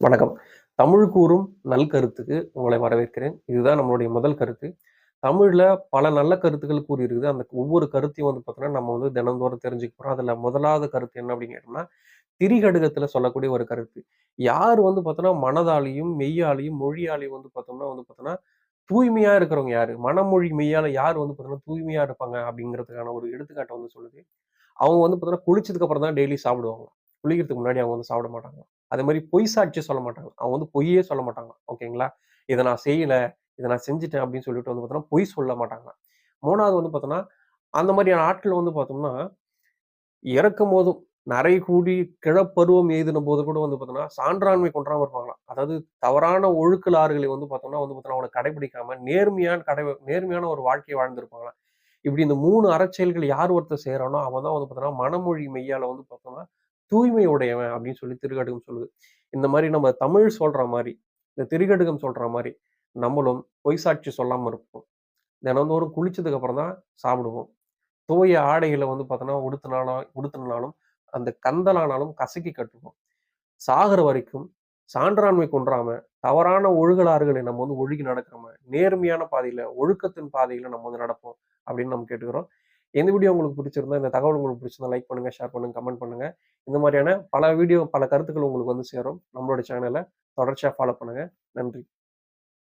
வணக்கம். தமிழ் கூறும் நல் கருத்துக்கு உங்களை வரவேற்கிறேன். இதுதான் நம்மளுடைய முதல் கருத்து. தமிழில் பல நல்ல கருத்துக்கள் கூறியிருக்குது. அந்த ஒவ்வொரு கருத்தையும் வந்து பார்த்தோன்னா நம்ம வந்து தினந்தோறும் தெரிஞ்சுக்க போகிறோம் அதில் முதலாவது கருத்து என்ன அப்படின்னு கேட்டோம்னா திரிகடுகத்துல சொல்லக்கூடிய ஒரு கருத்து. யார் வந்து பார்த்தோன்னா மனதாலையும் மெய்யாலையும் மொழியாலையும் வந்து பார்த்தோம்னா வந்து பார்த்தோன்னா தூய்மையாக இருக்கிறவங்க யார்? மனமொழி மெய்யால யார் வந்து பார்த்தோன்னா தூய்மையாக இருப்பாங்க அப்படிங்கிறதுக்கான ஒரு எடுத்துக்காட்டை வந்து சொல்லுது. அவங்க வந்து பார்த்தோன்னா குளிச்சதுக்கு அப்புறம் தான் டெய்லி சாப்பிடுவாங்க. குளிக்கிறதுக்கு முன்னாடி அவங்க வந்து சாப்பிட மாட்டாங்க. அதே மாதிரி பொய் சாட்சி சொல்ல மாட்டாங்க. அவங்க வந்து பொய்யே சொல்ல மாட்டாங்க. ஓகேங்களா இதை நான் செய்யலை இதை நான் செஞ்சுட்டேன் அப்படின்னு சொல்லிட்டு வந்து பார்த்தோன்னா பொய் சொல்ல மாட்டாங்க. மூணாவது வந்து பார்த்தோன்னா அந்த மாதிரியான ஆட்கள் வந்து பார்த்தோம்னா இறக்கும் போதும் நரை கூடி கிழப்பருவம் எழுதின போது கூட வந்து பார்த்தோம்னா சான்றாண்மை கொண்டாமல் இருப்பாங்களாம் அதாவது தவறான ஒழுக்கலாறுகளை வந்து பார்த்தோம்னா வந்து பார்த்தோன்னா அவனை கடைபிடிக்காம நேர்மையான கடை நேர்மையான ஒரு வாழ்க்கையை வாழ்ந்திருப்பாங்களாம் இப்படி இந்த மூணு அறச்செயல்கள் யார் ஒருத்தர் செய்கிறானோ அவன் தான் வந்து பார்த்தோன்னா மனமொழி மெய்யால வந்து பார்த்தோம்னா தூய்மை உடையவன் அப்படின்னு சொல்லி திருக்கடுகம் சொல்லுது. இந்த மாதிரி நம்ம தமிழ் சொல்ற மாதிரி இந்த திருக்கடுகம் சொல்ற மாதிரி நம்மளும் பொய் சாட்சி சொல்லாம இருப்போம். தினந்தோறும் குளிச்சதுக்கு அப்புறம் தான் சாப்பிடுவோம். தூய ஆடைகளை வந்து பார்த்தோன்னா உடுத்தினாலும் உடுத்தினாலும் அந்த கந்தலானாலும் கசக்கி கட்டுவோம். சாகிற வரைக்கும் சான்றாண்மை கொன்றாம தவறான ஒழுகலாறுகளை நம்ம வந்து ஒழுகி நடக்காம நேர்மையான பாதையில ஒழுக்கத்தின் பாதையில நம்ம வந்து நடப்போம் அப்படின்னு நம்ம கேட்டுக்கிறோம். எந்த வீடியோ உங்களுக்கு பிடிச்சிருந்தா இந்த தகவல் உங்களுக்கு பிடிச்சிருந்தா லைக் பண்ணுங்கள் ஷேர் பண்ணுங்கள் கமெண்ட் பண்ணுங்கள் இந்த மாதிரியான பல வீடியோ பல கருத்துக்கள் உங்களுக்கு வந்து சேரும். நம்மளோட சேனலை தொடர்ச்சியாக ஃபாலோ பண்ணுங்க. நன்றி.